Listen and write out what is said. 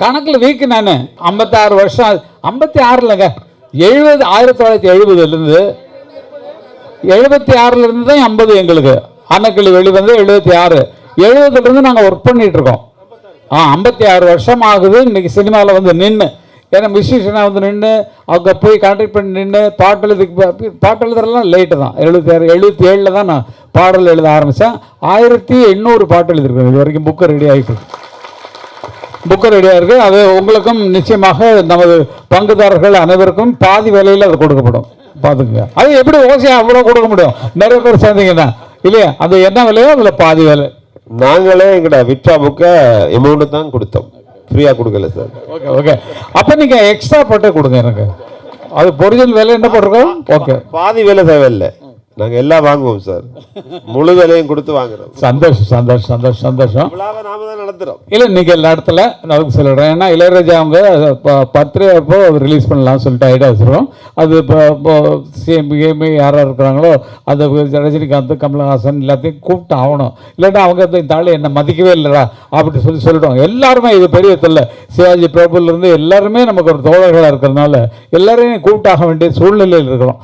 கணக்கில் வீக்கு நான். ஐம்பத்தாறு வருஷம் ஐம்பத்தி ஆறுலங்க எழுபது ஆயிரத்தி தொள்ளாயிரத்தி எழுபதுலேருந்து எழுபத்தி ஆறுலேருந்து தான் ஐம்பது எங்களுக்கு. அன்னக்கிளி வெளிவந்து எழுபத்தி ஆறு எழுபதுலேருந்து நாங்கள் ஒர்க் பண்ணிகிட்ருக்கோம் ஆ ஐம்பத்தி ஆறு வருஷம் ஆகுது இன்றைக்கி சினிமாவில் வந்து நின்று ஏன்னா மியூசிஷியனாக வந்து நின்று அவங்க போய் கான்டாக்ட் பண்ணி நின்று பாட்டு எழுதுக்கு பாட்டு எழுதுறதுலாம் லேட்டு தான். எழுபத்தி ஆறு எழுபத்தி ஏழில் தான் நான் பாடல் எழுத ஆரம்பித்தேன் ஆயிரத்தி எண்ணூறு பாட்டு எழுதியிருக்கேன். இது வரைக்கும் புக்கு ரெடி ஆகிட்டு புக்கு ரெடியாக இருக்குது அது உங்களுக்கும் நிச்சயமாக நமது பங்குதாரர்கள் அனைவருக்கும் பாதி விலையில் அது கொடுக்கப்படும். பார்த்துக்குங்க அது எப்படி ஓசையாக அவ்வளோ கொடுக்க முடியும்? நிறைய பேர் சேர்ந்தீங்கன்னா. இல்லையா? அது என்ன விலையோ அதில் பாதி விலை. நாங்களே எங்கட விற்றா புக்க அமௌண்ட் தான் கொடுத்தோம். ஃப்ரீயா கொடுக்கல சார் ஓகே ஓகே அப்போ நீங்கள் எக்ஸ்ட்ரா போட்டே கொடுங்க எனக்கு. அது ஒரிஜினல் விலை என்ன போட்டிருக்கோம்? ஓகே பாதி வேலை தேவையில்லை. நாங்க எல்லாம் வாங்குவோம் சார் முழு விலையும் கொடுத்து வாங்குறோம். சந்தோஷம் சந்தோஷம் சந்தோஷம் சந்தோஷம். விழாவை நாம தான் நடத்துறோம். இல்லை இன்னைக்கு எல்லா இடத்துல நான் சொல்லிடுறேன். ஏன்னா இளையராஜா அவங்க பர்த்டே அப்போ ரிலீஸ் பண்ணலாம்னு சொல்லிட்டு ஐடியா வச்சுருக்கோம் அது இப்போ இப்போ சிஎம் கேமி யாராக இருக்கிறாங்களோ அந்த ரஜினிகாந்த் கமலஹாசன் எல்லாத்தையும் கூப்பிட்டு ஆகணும். இல்லாட்டா அவங்க இந்த ஆள் என்னை மதிக்கவே இல்லைடா அப்படி சொல்லி சொல்லிடுவாங்க. எல்லாருமே இது பெரிய தொல்லை. சிவாஜி பிரபுலேருந்து எல்லாருமே நமக்கு ஒரு தோழர்களாக இருக்கிறதுனால எல்லாரையும் கூப்பிட்டாக வேண்டிய சூழ்நிலையில் இருக்கிறோம்.